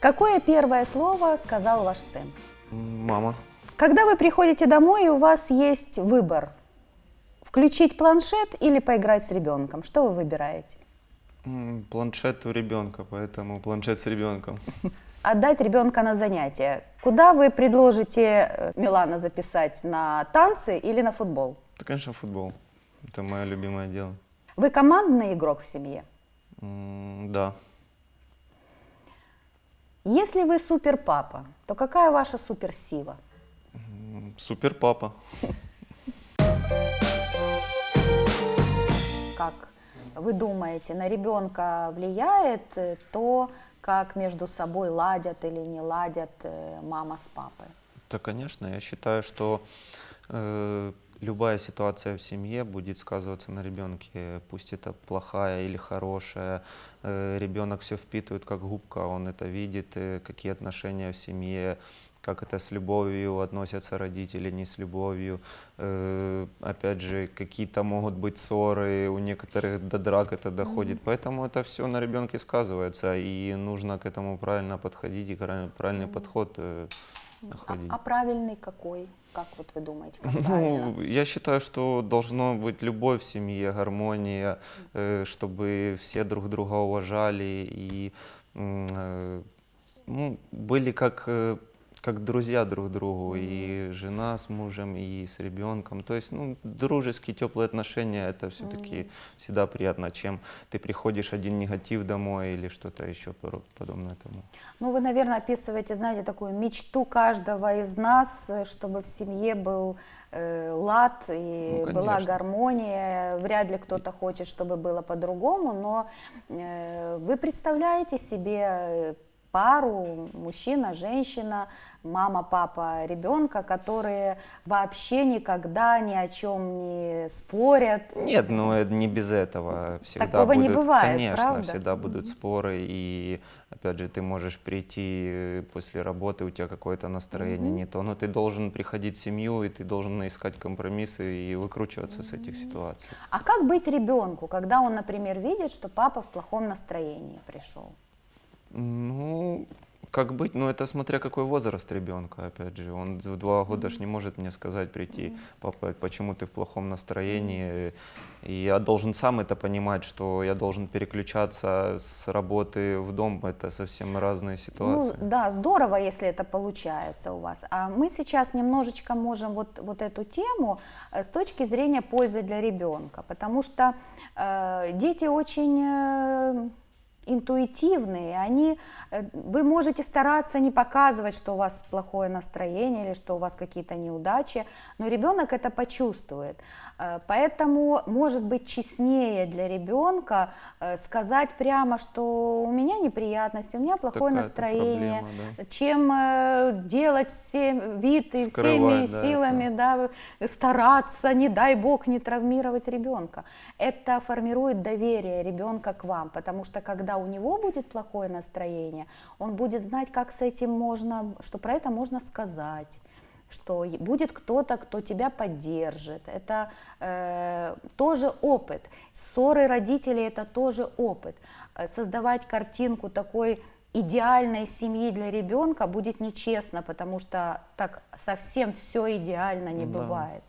Какое первое слово сказал ваш сын? Мама. Когда вы приходите домой, и у вас есть выбор. Включить планшет или поиграть с ребенком. Что вы выбираете? Планшет у ребенка, поэтому планшет с ребенком. Отдать ребенка на занятия. Куда вы предложите э, Милана записать? На танцы или на футбол? Это, конечно, футбол. Это мое любимое дело. Вы командный игрок в семье? М, Да. Если вы супер папа, то какая ваша суперсила? М, Супер папа. Как вы думаете, на ребенка влияет э, то, как между собой ладят или не ладят э, мама с папой? Да, конечно, я считаю, что э, любая ситуация в семье будет сказываться на ребенке, пусть это плохая или хорошая. Э, ребенок все впитывает как губка, он это видит, э, какие отношения в семье, как это с любовью относятся родители, не с любовью. Э, опять же, какие-то могут быть ссоры, у некоторых до драк это доходит. Поэтому это все на ребенке сказывается, и нужно к этому правильно подходить и правильный, правильный подход А, находить. а правильный какой? Как вот вы думаете, как правильно? Ну, я считаю, что должно быть любовь в семье, гармония, э, чтобы все друг друга уважали и м, э, ну, были как, э, как друзья друг другу, и жена с мужем, и с ребенком. То есть, ну, дружеские, теплые отношения, это все-таки всегда приятно, чем ты приходишь один негатив домой или что-то еще подобное тому. Ну, вы, наверное, описываете, знаете, такую мечту каждого из нас, э, чтобы в семье был э, лад и Ну, была гармония. Вряд ли кто-то хочет, чтобы было по-другому, но э, вы представляете себе э, пару, мужчина, женщина, мама, папа, ребенка, которые вообще никогда ни о чем не спорят. Нет, ну это не без этого. Всегда Такого не будут, бывает, конечно, правда? всегда будут споры, и опять же, ты можешь прийти э, после работы, у тебя какое-то настроение не то, но ты должен приходить в семью, и ты должен искать компромиссы и выкручиваться с этих ситуаций. А как быть ребенку, когда он, например, видит, что папа в плохом настроении пришел? Ну, как быть? Ну, это смотря какой возраст ребенка, опять же. Он в два года ж не может мне сказать, прийти, папа, почему ты в плохом настроении. И я должен сам это понимать, что я должен переключаться с работы в дом. Это совсем разные ситуации. Ну да, здорово, если это получается у вас. А мы сейчас немножечко можем вот, вот эту тему э, с точки зрения пользы для ребенка, потому что э, дети очень э, интуитивные, они, э, вы можете стараться не показывать, что у вас плохое настроение или что у вас какие-то неудачи, но ребенок это почувствует. Э, Поэтому может быть честнее для ребенка э, сказать прямо, что у меня неприятности, у меня плохое настроение, проблема, да. чем делать все вид и всеми да, силами да, стараться, не дай бог, не травмировать ребенка. Это формирует доверие ребенка к вам, потому что когда у него будет плохое настроение, он будет знать, как с этим можно, что про это можно сказать что будет кто-то, кто тебя поддержит. Это э, тоже опыт. Ссоры родителей это тоже опыт. Э, Создавать картинку такой идеальной семьи для ребенка будет нечестно, потому что так совсем все идеально не Да. бывает.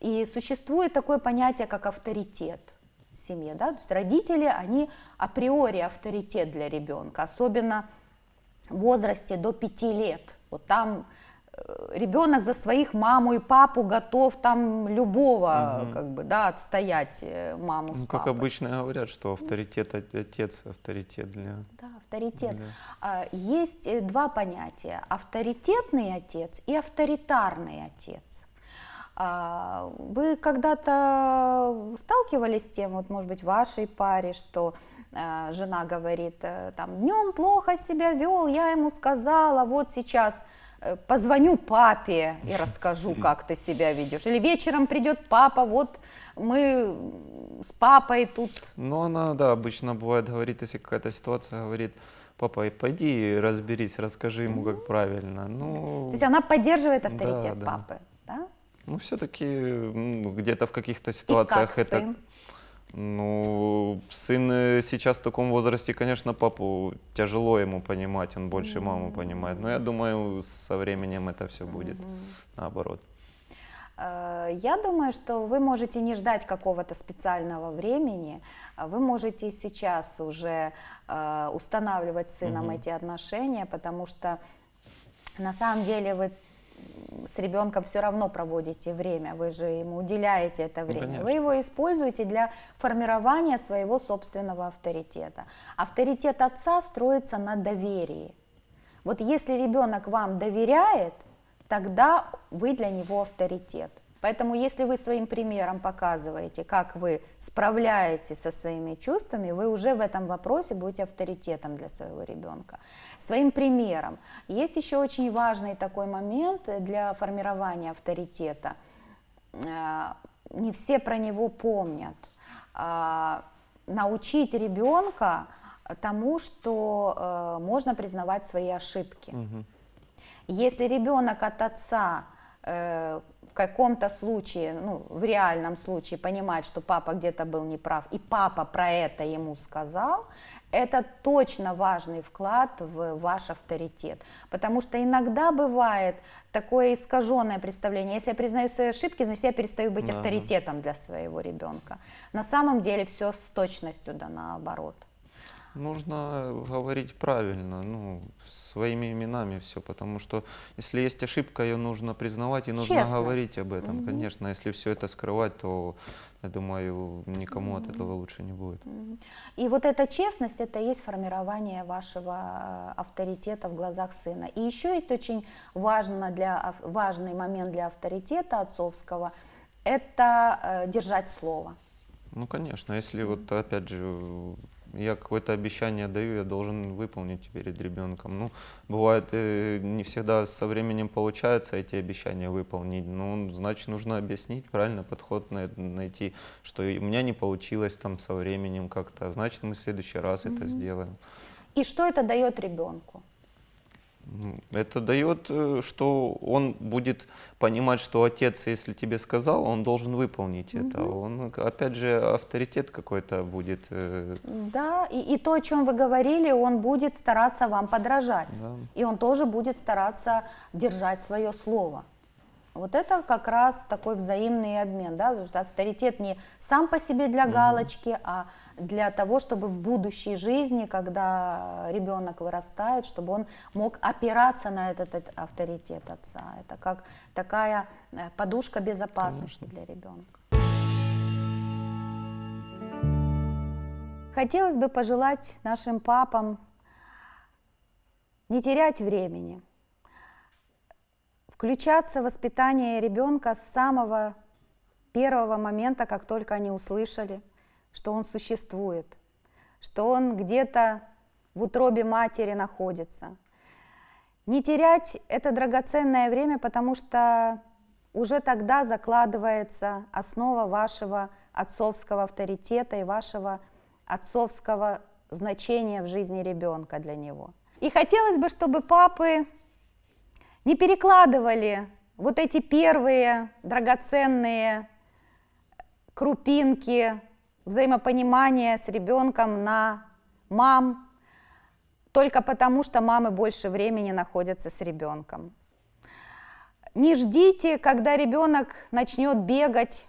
И существует такое понятие, как авторитет в семье. Да? То есть родители, они априори авторитет для ребенка, особенно в возрасте до пяти лет. Вот там э, ребенок за своих маму и папу готов там любого как бы да отстоять э, маму с Ну, как папой. обычно говорят, что авторитет от- отец, авторитет для... Да, авторитет. Да. А, Есть э, два понятия: авторитетный отец и авторитарный отец. А, Вы когда-то сталкивались с тем, вот, может быть, в вашей паре, что э, жена говорит, э, там, днем плохо себя вел, я ему сказала, вот сейчас э, позвоню папе и расскажу, как ты себя ведешь. Или вечером придет папа, вот мы с папой тут Ну, она, да, обычно бывает, говорит, если какая-то ситуация, говорит, папа, пойди разберись, расскажи ему, как правильно. Ну, То есть она поддерживает авторитет да. папы, да? Ну все-таки где-то в каких-то ситуациях как это... сын? Ну, сын э, сейчас в таком возрасте, конечно, папу тяжело ему понимать, он больше маму понимает. Но я думаю, со временем это все будет наоборот. Э, Я думаю, что вы можете не ждать какого-то специального времени, вы можете сейчас уже э, устанавливать с сыном Мгм. эти отношения, потому что на самом деле вы с ребенком все равно проводите время, вы же ему уделяете это время. вы конечно. его используете для формирования своего собственного авторитета. Авторитет отца строится на доверии. Вот если ребенок вам доверяет, тогда вы для него авторитет. Поэтому если вы своим примером показываете, как вы справляетесь со своими чувствами, вы уже в этом вопросе будете авторитетом для своего ребенка. Своим примером. Есть еще очень важный такой момент для формирования авторитета. Э, Не все про него помнят. А, Научить ребенка тому, что э, можно признавать свои ошибки. Если ребенок от отца э, каком-то случае, ну, в реальном случае понимает, что папа где-то был неправ, и папа про это ему сказал, это точно важный вклад в ваш авторитет. Потому что иногда бывает такое искаженное представление. Если я признаю свои ошибки, значит я перестаю быть Да. авторитетом для своего ребенка. На самом деле все с точностью да наоборот. Нужно говорить правильно, ну, своими именами все, потому что если есть ошибка, ее нужно признавать и нужно Честность. говорить об этом, конечно. Если все это скрывать, то, я думаю, никому от этого лучше не будет. И вот эта честность, это и есть формирование вашего э, авторитета в глазах сына. И еще есть очень важно для, важный момент для авторитета отцовского, это э, держать слово. Ну, конечно, если вот, опять же, я какое-то обещание даю, я должен выполнить перед ребенком. Ну, бывает, э, не всегда со временем получается эти обещания выполнить. Ну, значит, нужно объяснить, правильно подход на- найти, что у меня не получилось там со временем как-то, а значит, мы в следующий раз это сделаем. И что это дает ребенку? Это дает, э, что он будет понимать, что отец, если тебе сказал, он должен выполнить это. Он, опять же, авторитет какой-то будет. э, Да, и, и то, о чем вы говорили, он будет стараться вам подражать. Да. И он тоже будет стараться держать свое слово. Вот это как раз такой взаимный обмен, да, потому что авторитет не сам по себе для галочки, а для того, чтобы в будущей жизни, когда ребенок вырастает, чтобы он мог опираться на этот, этот авторитет отца. Это как такая э, подушка безопасности для ребенка. Хотелось бы пожелать нашим папам не терять времени, включаться в воспитание ребенка с самого первого момента, как только они услышали, что он существует, что он где-то в утробе матери находится. Не терять это драгоценное время, потому что уже тогда закладывается основа вашего отцовского авторитета и вашего отцовского значения в жизни ребенка для него. И хотелось бы, чтобы папы не перекладывали вот эти первые драгоценные крупинки взаимопонимания с ребенком на мам, только потому, что мамы больше времени находятся с ребенком. Не ждите, когда ребенок начнет бегать,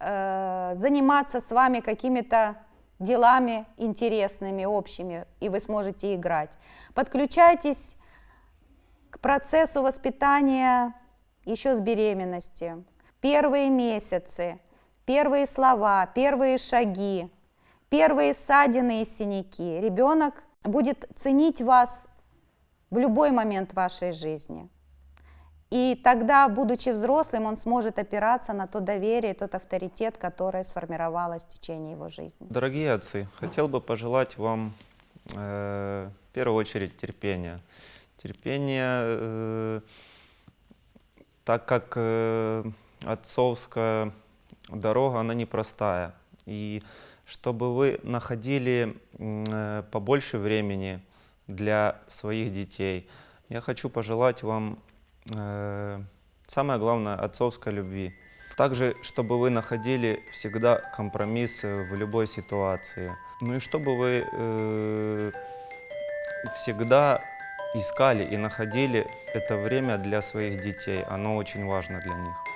э, заниматься с вами какими-то делами интересными, общими, и вы сможете играть. Подключайтесь к процессу воспитания еще с беременности. Первые месяцы, первые слова, первые шаги, первые ссадины и синяки. Ребенок будет ценить вас в любой момент вашей жизни. И тогда, будучи взрослым, он сможет опираться на то доверие, тот авторитет, которое сформировалось в течение его жизни. Дорогие отцы, хотел бы пожелать вам э, в первую очередь терпения. Терпения, э, так как э, отцовская дорога, она непростая. И чтобы вы находили э, побольше времени для своих детей, я хочу пожелать вам самое главное отцовской любви. Также, чтобы вы находили всегда компромисс в любой ситуации. Ну и чтобы вы э, всегда искали и находили это время для своих детей. Оно очень важно для них.